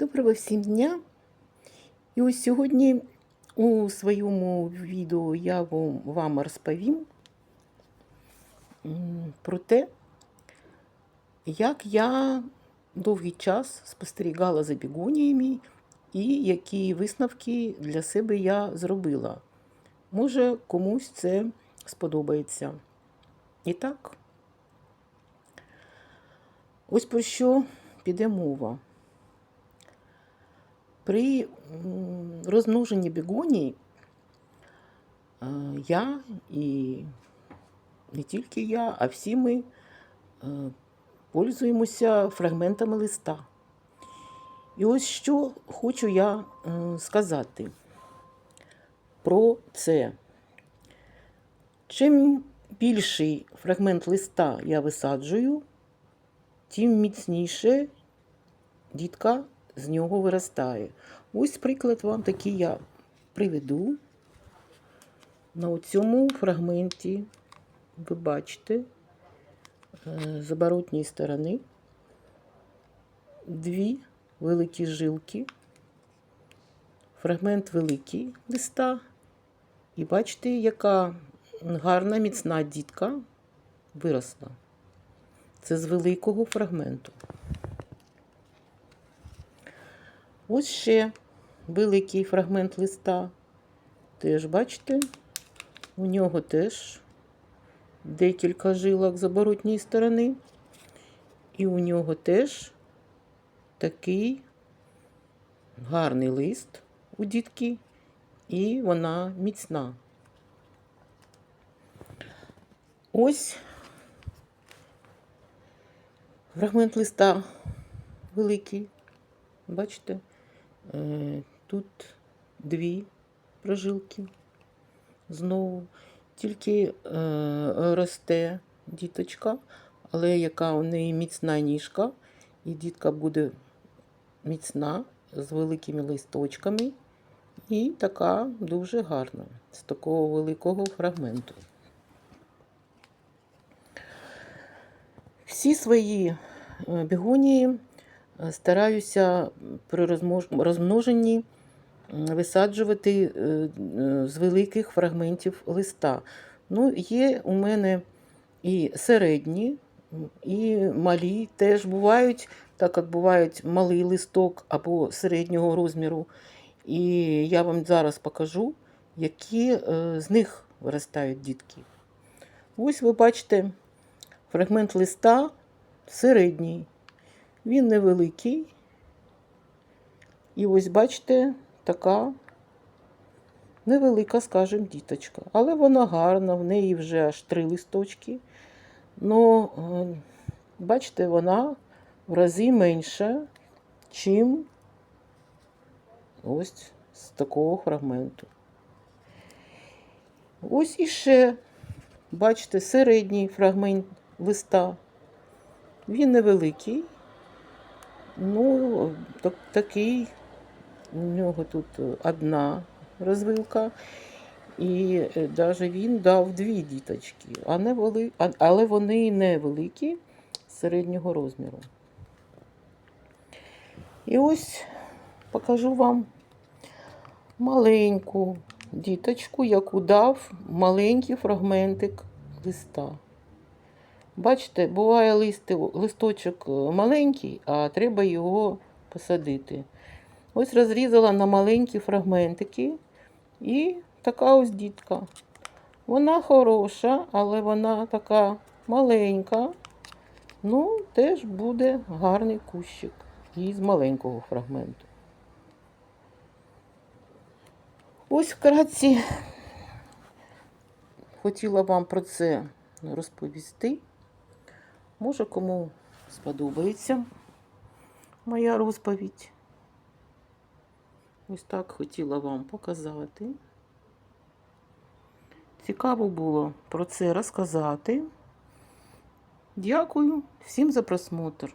Доброго всім дня! І ось сьогодні у своєму відео я вам, розповім про те, як я довгий час спостерігала за бігоніями і які висновки для себе я зробила. Може, комусь це сподобається. І так, ось про що піде мова. При розмноженні бігоній е, я і не тільки я, а всі ми е, пользуємося фрагментами листа. І ось що хочу я сказати про це. Чим більший фрагмент листа я висаджую, тим міцніше дітка з нього виростає. Ось приклад вам такий я приведу. На цьому фрагменті ви бачите е, з оборотньої сторони дві великі жилки, фрагмент великий листа. І бачите, яка гарна міцна дітка виросла. Це з великого фрагменту. Ось ще великий фрагмент листа. Теж, бачите, у нього теж декілька жилок з оборотньої сторони. І у нього теж такий гарний лист у дітки, і вона міцна. Ось фрагмент листа великий. Бачите? Е, Тут дві прожилки знову. Тільки е, росте діточка, але яка у неї міцна ніжка, і дітка буде міцна з великими листочками. І така дуже гарна з такого великого фрагменту. Всі свої е, бігонії е, стараюся при розмноженні висаджувати е, з великих фрагментів листа. Ну, є у мене і середні, і малі теж бувають, так як бувають малий листок або середнього розміру. І я вам зараз покажу, які е, з них виростають дітки. Ось ви бачите фрагмент листа середній. Він невеликий. І ось бачите, така невелика, скажімо, діточка. Але вона гарна, в неї вже аж три листочки. Ну, е, бачите, вона в рази менша, чим ось з такого фрагменту. Ось іще, бачите, середній фрагмент листа. Він невеликий. Ну, так, такий, у нього тут одна розвилка. І навіть він дав дві діточки, а не вели... але вони не великі, середнього розміру. І ось покажу вам маленьку діточку, яку дав маленький фрагментик листа. Бачите, буває листи, листочок е, маленький, а треба його посадити. Ось розрізала на маленькі фрагментики і така ось дітка. Вона хороша, але вона така маленька. Ну, теж буде гарний кущик із маленького фрагменту. Ось вкратці хотіла вам про це розповісти. Може, кому сподобається моя розповідь. Ось так хотіла вам показати. Цікаво було про це розказати. Дякую всім за просмотр.